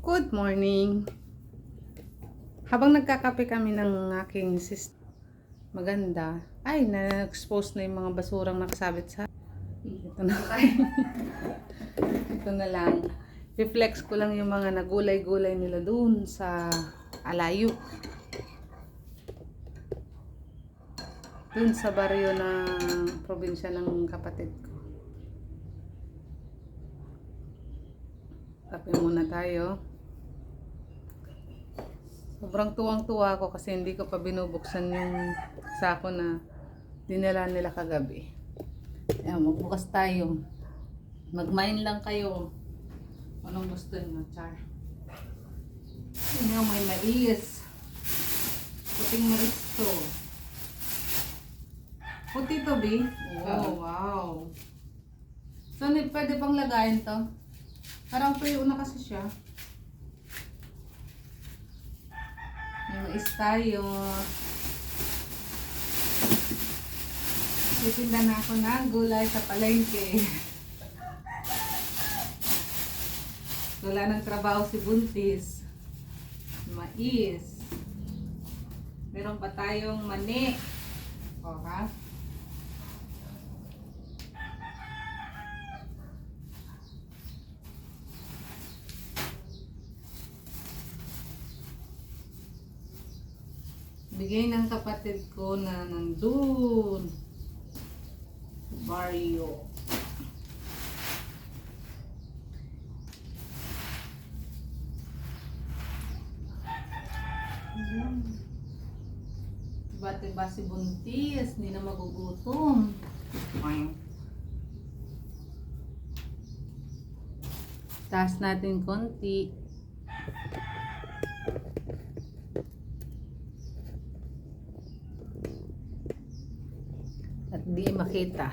Good morning. Habang nagkakape kami ng aking sis maganda, ay, na-expose na yung mga basurang nakasabit sa... Ito na. Ito na lang. Reflex ko lang yung mga nagulay-gulay nila dun sa alayo. Dun sa baryo ng probinsya ng kapatid ko. Kape muna tayo. Sobrang tuwang-tuwa ako kasi hindi ko pa binubuksan yung sako na dinala nila kagabi. Ayan, magbukas tayo. Mag-mine lang kayo. Anong gusto nyo, Char? Ano may mais. Puting mais to. Puti to, B? Oh, wow. So, pwede pang lagayin to? Parang tuyo na kasi siya. May mais tayo. Titinda na ako ng gulay sa palengke. Wala ng trabaho si Buntis. Mais. Meron pa tayong mani. O ha? Bigay ng kapatid ko na nandun. Barrio. Diba-diba si Buntis, hindi na magugutom. Taas natin konti. At di makita.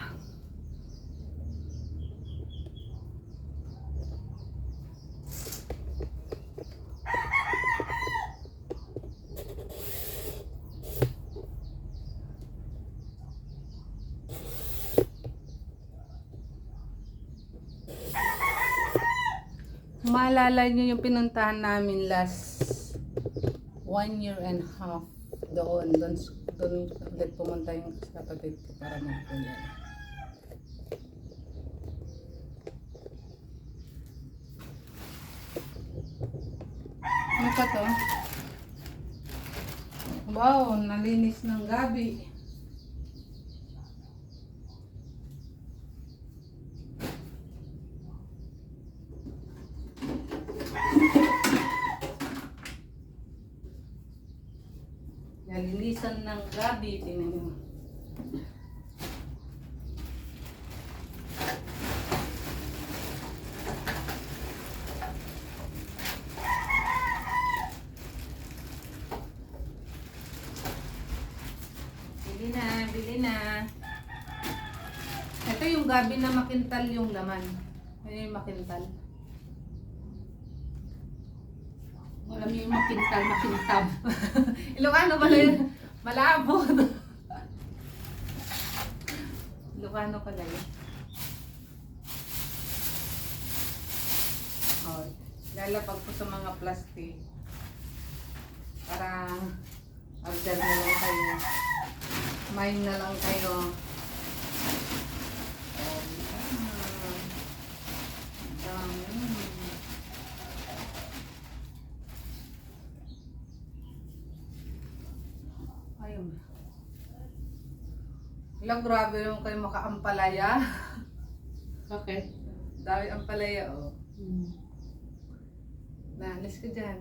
Maalala niyo yung pinuntahan namin last one year and a half doon. Doon, doon ulit pumunta yung kapatid ko para magpulay. Ano pa to? Wow, nalinis ng gabi. Nalinisan ng gabi. Tingnan mo. Bili na, bili na. Ito yung gabi na makintal yung laman. Ano yung makintal? Alam niyo yung makintal, makintab. Ilocano pala yun. Malabo. Ilocano pala yun. Oh, lalapag ko sa mga plastic. Para order na lang kayo. Mine na lang kayo. Oh, yan. Dami. Ayun. Ilang grabe yung kayo makaampalaya. Okay. Dami ampalaya, oh. Hmm. Naalis ka dyan.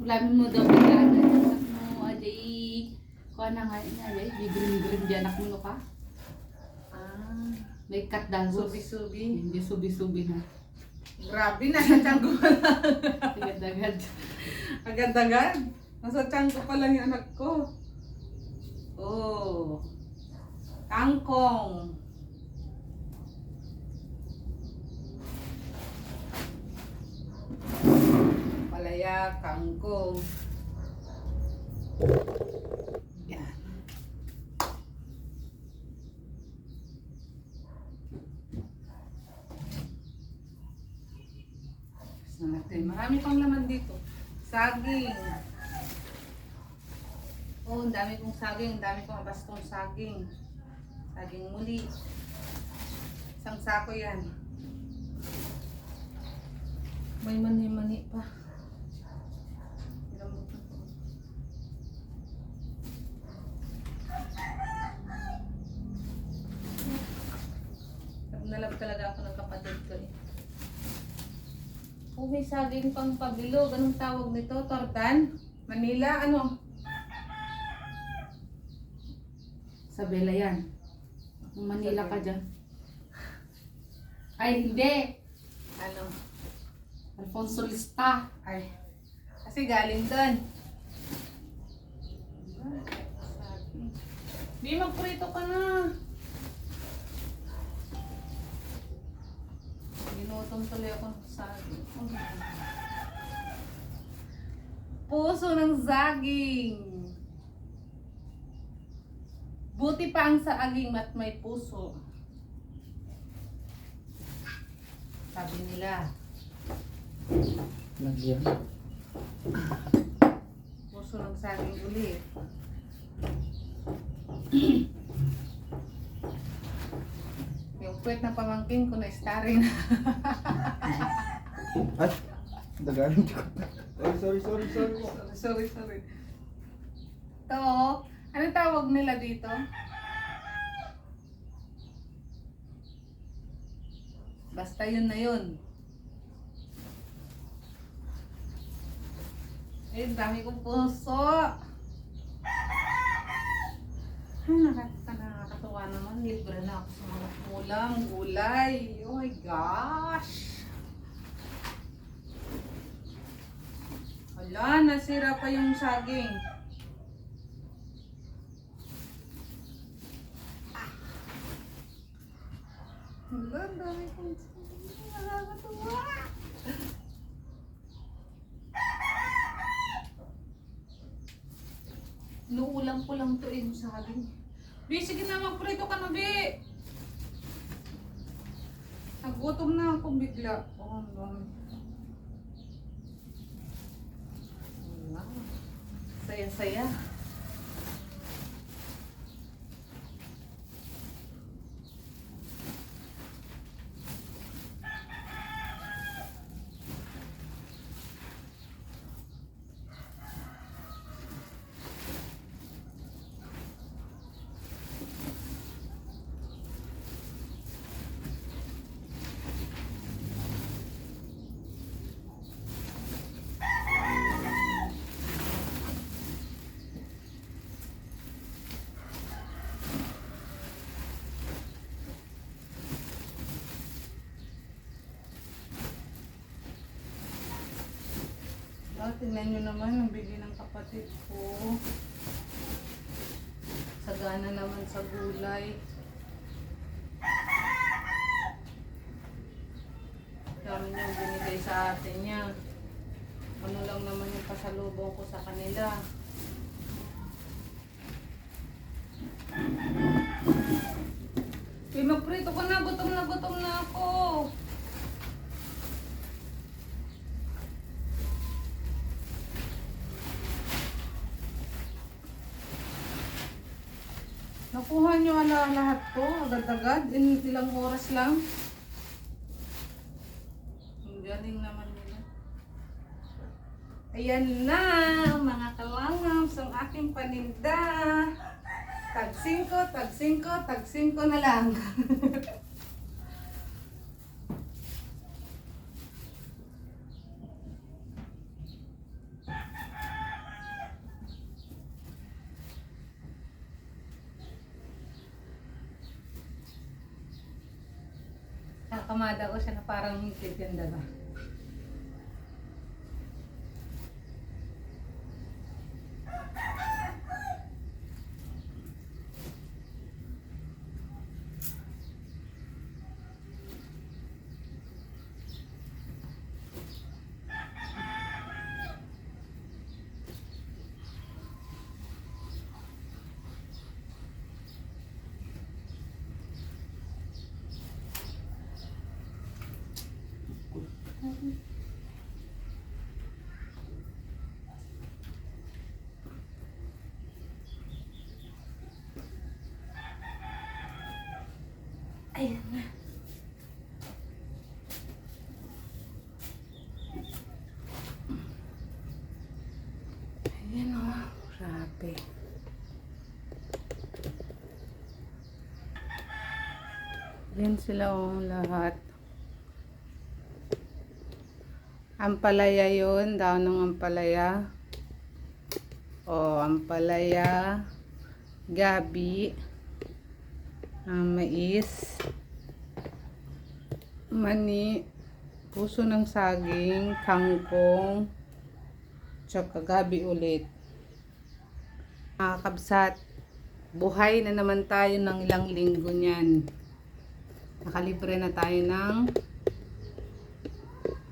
Ulamin mo daw bigla na anak mo, aday. Kuha na nga niya, aday. Green-green di anak mo ka. Ah, May cut dahil subi-subi. Hindi subi-subi na. Grabe, nasa tiyan ko pa lang. Agad-agad. Agad-agad. Nasa tiyan ko pa lang yung anak ko. Oh. Kangkong. Palaya, kangkong. Yan. na natin. Marami pang laman dito. Saging. Oh, ang dami kong saging. Ang dami kong abastong saging. Saging muli. Isang sako yan. May mani-mani pa. Nalab talaga ako ng kapatid ko eh. Oh, may saging pang pabilog. Anong tawag nito? Tortan? Manila? Ano? Sabela yan. Manila ka dyan. Ay, hindi. Ano? Alfonso Lista. Ay. Kasi galing doon. Di magprito ka na. Binutong tuloy ako saging. Puso ng saging. Buti pa ang saging at may puso. Sabi nila. Lagyan. Puso ng saging ulit. Yung puwet na pamangkin ko na starring. Ay! Dagalan ko. Ay, sorry, sorry, sorry. sorry, sorry. To, ano tawag nila dito? Basta yun na yun. Eh, dami kong puso. Ay, nakaka nakakatuwa naman. Libre na ako sa mga ulam, gulay. Oh my gosh! Wala, nasira pa yung saging. Wala, ang dami kong saging. Nakakatuwa. Nuulam ko lang to eh, yung saging. Bi, sige na, magprito ka na, Bi. Nagutom na ako bigla. Oh, dami. Wala. Saya-saya. Oh, tingnan nyo naman ang bigay ng kapatid ko. Sagana naman sa gulay. Dami niyang binigay sa atin niya. Ano lang naman yung pasalubong ko sa kanila. Eh, magprito ko na gutom na ako. Nakuha nyo ala lahat to, agad-agad, in ilang oras lang. Ang galing naman nila. Ayan na, mga kalangams, ang aking paninda. Tag 5, tag 5, tag 5 na lang. Nakamada ko siya na parang higit yung Ayan na. Ayan o. Oh, sila oh, lahat. Ampalaya yun. Daon ng ampalaya. O, ampalaya. Gabi. ah, mais. Mani. Puso ng saging. Kangkong. Tsaka gabi ulit. Mga kabsat, buhay na naman tayo ng ilang linggo niyan. Nakalibre na tayo ng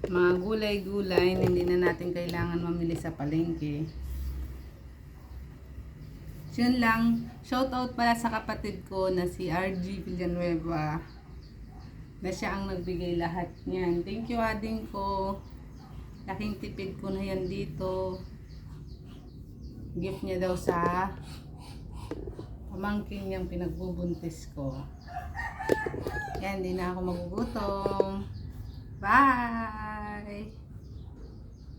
mga gulay-gulay na hindi na natin kailangan mamili sa palengke. Yun lang. Shout out pala sa kapatid ko na si RG Villanueva na siya ang nagbigay lahat niyan. Thank you, ading ko. Laking tipid ko na yan dito. Gift niya daw sa pamangkin niyang pinagbubuntis ko. Yan, di na ako magugutom. 拜